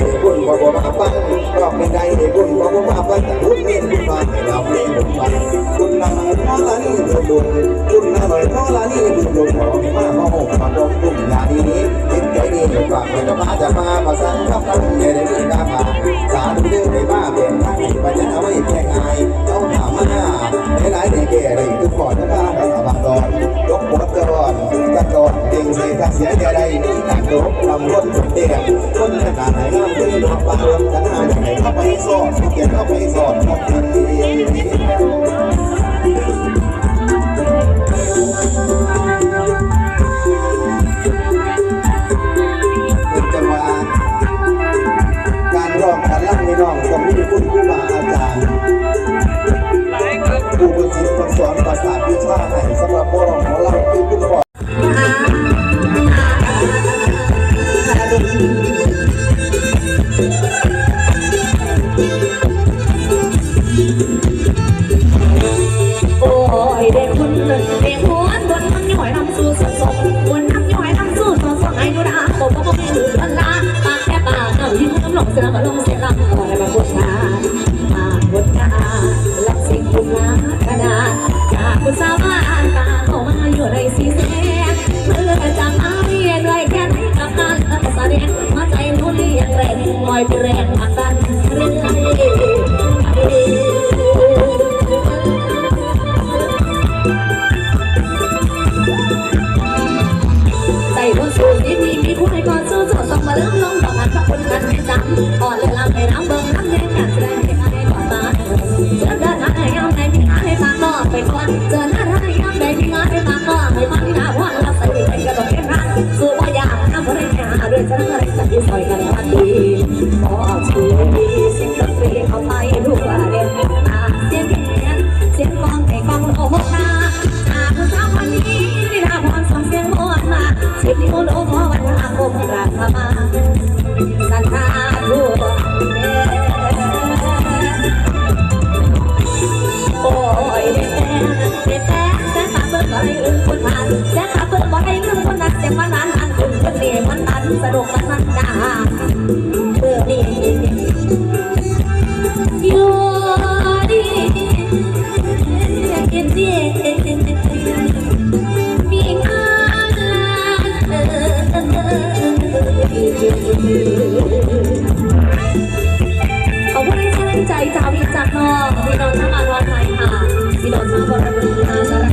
ดบุญบ่บ่มาฟังรอบเป็นใดบุญบ่บ่มาฟังบุญเล่นบุญมาให้เราเล่นบุญมาบุญนำพ่อละนี่บุญบุญบุญนำพ่อละนี่บุญบุญขอให้มามาหกมาดมบุญยาดีนี้จิตใจดีฝากไว้กับมาจะมาภาษาคำนั้นอย่าได้มีกามาสาธุเด้อในบ้าเป็นทางปัญญาไว้แค่ไงเอาถามมาหลายๆในแก่ได้ทุกขอทั้งบ้านทั้งบางดอนยกหัว กระรอนกระโดดเด้งใส่ทักเสียใดนี่ต่างโดบลำล้นเตียงคนขนาดไหนงามขึ้นดอกบางเรื่องฉันหาอย่างไหนเข้าไปสอดเกียนเข้าไปสอดหมดทัน แสดงมาใจนุ่นยังแรงลอยไปแรงมากันเรื่อยใจคนสู้ที่มีมีผู้ให้ก่อนสู้สดต้องมาเริ่มลงต่อกันพระคุณกันไม่จำอ่อนเลยลำให้น้ำเบิ่งน้ำแดงการแสดงให้ให้ก่อนมาเจอหน้าให้เอาในที่หาให้มาก็ไปก่อนเจอหน้าให้เอาในที่หาให้มาก็ให้มาที่หน้าว่างรับใส่ให้กระโดดเล่นรักสู้ ที่ซอยกันวันดีขอชื่อดีเสียงดนตรีเข้าไปดูว่าเล่าเสียงเขียนเสียงกองไก่กองโอ้โหนาหาผู้สาววันนี้ได้ทำความสองเสียงมวนมาสิบนิ้วโน้มวันอาคมราคามาสันทาทั่วโอ้ยเด็กแก่เด็กแก่แสนขาเปิดบ่ให้ลืมคนผ่านแสนขาเปิดบ่ให้ลืมคนนั้นเสียงมันนั้นอันคุณค นี่มันตันสะดวกมันกาเบอนี่นี้ขอบคุณที่ชื่ใจจากพิจักรนอกพี่น้องชาวอ่างทองไทยค่ะพี่น้องชาวบรบุรีค่